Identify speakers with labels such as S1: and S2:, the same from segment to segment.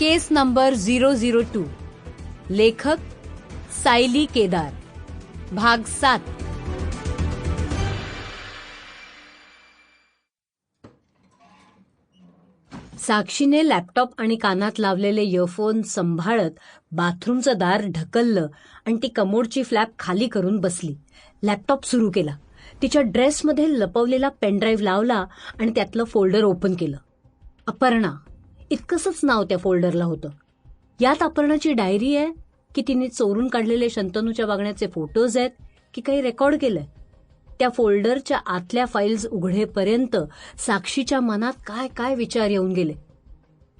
S1: Case number zero zero two. लेखक सायली केदार. भाग सात. साक्षीने लॅपटॉप आणि कानात लावलेले इयरफोन सांभाळत बाथरूमचं दार ढकललं आणि ती कमोडची फ्लॅप खाली करून बसली. लॅपटॉप सुरू केला. तिच्या ड्रेसमध्ये लपवलेला पेनड्राईव्ह लावला आणि त्यातलं फोल्डर ओपन केलं. अपर्णा इतकंसच नाव त्या फोल्डरला होतं. यात अपर्णाची डायरी आहे की तिने चोरून काढलेले शंतनूच्या वागण्याचे फोटोज आहेत की काही रेकॉर्ड केलंय. त्या फोल्डरच्या आतल्या फाईल्स उघडेपर्यंत साक्षीच्या मनात काय काय विचार येऊन गेले.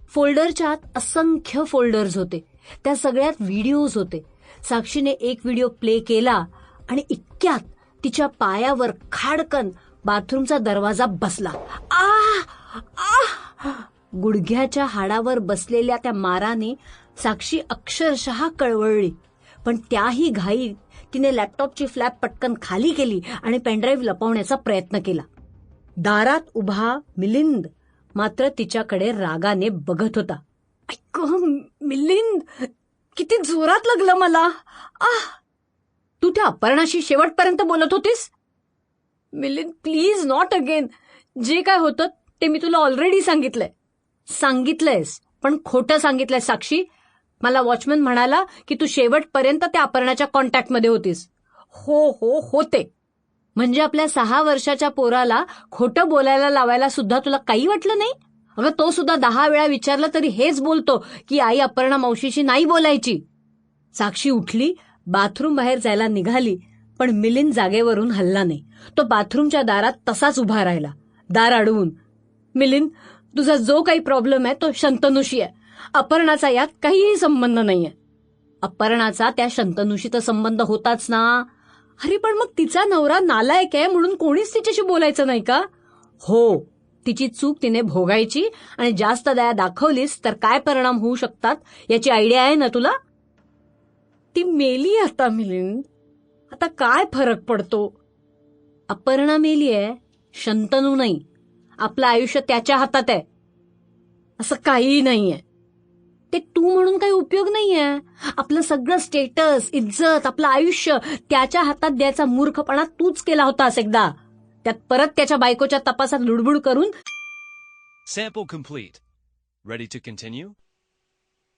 S1: फोल्डरच्या आत असंख्य फोल्डर्स होते. त्या सगळ्यात व्हिडिओज होते. साक्षीने एक व्हिडिओ प्ले केला आणि इतक्यात तिच्या पायावर खाडकन बाथरूमचा दरवाजा बसला. आ! आ! गुडघ्याच्या हाडावर बसलेल्या त्या माराने साक्षी अक्षरशः कळवळली. पण त्याही घाईत तिने लॅपटॉपची फ्लॅप पटकन खाली केली आणि पेनड्राईव्ह लपवण्याचा प्रयत्न केला. दारात उभा मिलिंद मात्र तिच्याकडे रागाने बघत होता. ऐक मिलिंद किती जोरात लागलं मला. आह. तू त्या अपर्णाशी शेवटपर्यंत बोलत होतीस? Milind please not again. जे काय होतं ते मी तुला ऑलरेडी सांगितलंय. सांगितलंयस पण खोटं सांगितलंय साक्षी. मला वॉचमन म्हणाला की तू शेवटपर्यंत त्या अपर्णाच्या कॉन्टॅक्टमध्ये होतीस. हो हो होते. म्हणजे आपल्या सहा वर्षाच्या पोराला खोटं बोलायला लावायला सुद्धा तुला काही वाटलं नाही? अगं तो सुद्धा दहा वेळा विचारला तरी हेच बोलतो की आई अपर्णा मावशीशी नाही बोलायची. साक्षी उठली बाथरूम बाहेर जायला निघाली पण मिलिंद जागेवरून हल्ला नाही. तो बाथरूमच्या दारात तसाच उभा राहिला. दार अडवून. मिलिंद तुझा जो काही प्रॉब्लेम आहे तो शंतनुशी आहे. अपर्णाचा यात काहीही संबंध नाहीये. अपर्णाचा त्या शंतनुशी तर संबंध होताच ना. अरे पण मग तिचा नवरा नालायक आहे म्हणून कोणीच तिच्याशी बोलायचं नाही का? हो तिची चूक तिने भोगायची आणि जास्त दया दाखवलीस तर काय परिणाम होऊ शकतात याची आयडिया आहे ना तुला? ती मेली आता मिलिंद. आता काय फरक पडतो? अपर्णा मेली आहे शंतनू नाही. आपलं आयुष्य त्याच्या हातात आहे असं काहीही नाहीये ते तू म्हणून काही उपयोग नाहीये आपलं सगळं स्टेटस इज्जत आपलं आयुष्य त्याच्या हातात द्यायचा मूर्खपणा तूच केला होतास एकदा त्यात परत त्याच्या बायकोच्या तपासात लुडबुड करून
S2: Sample complete. Ready to continue?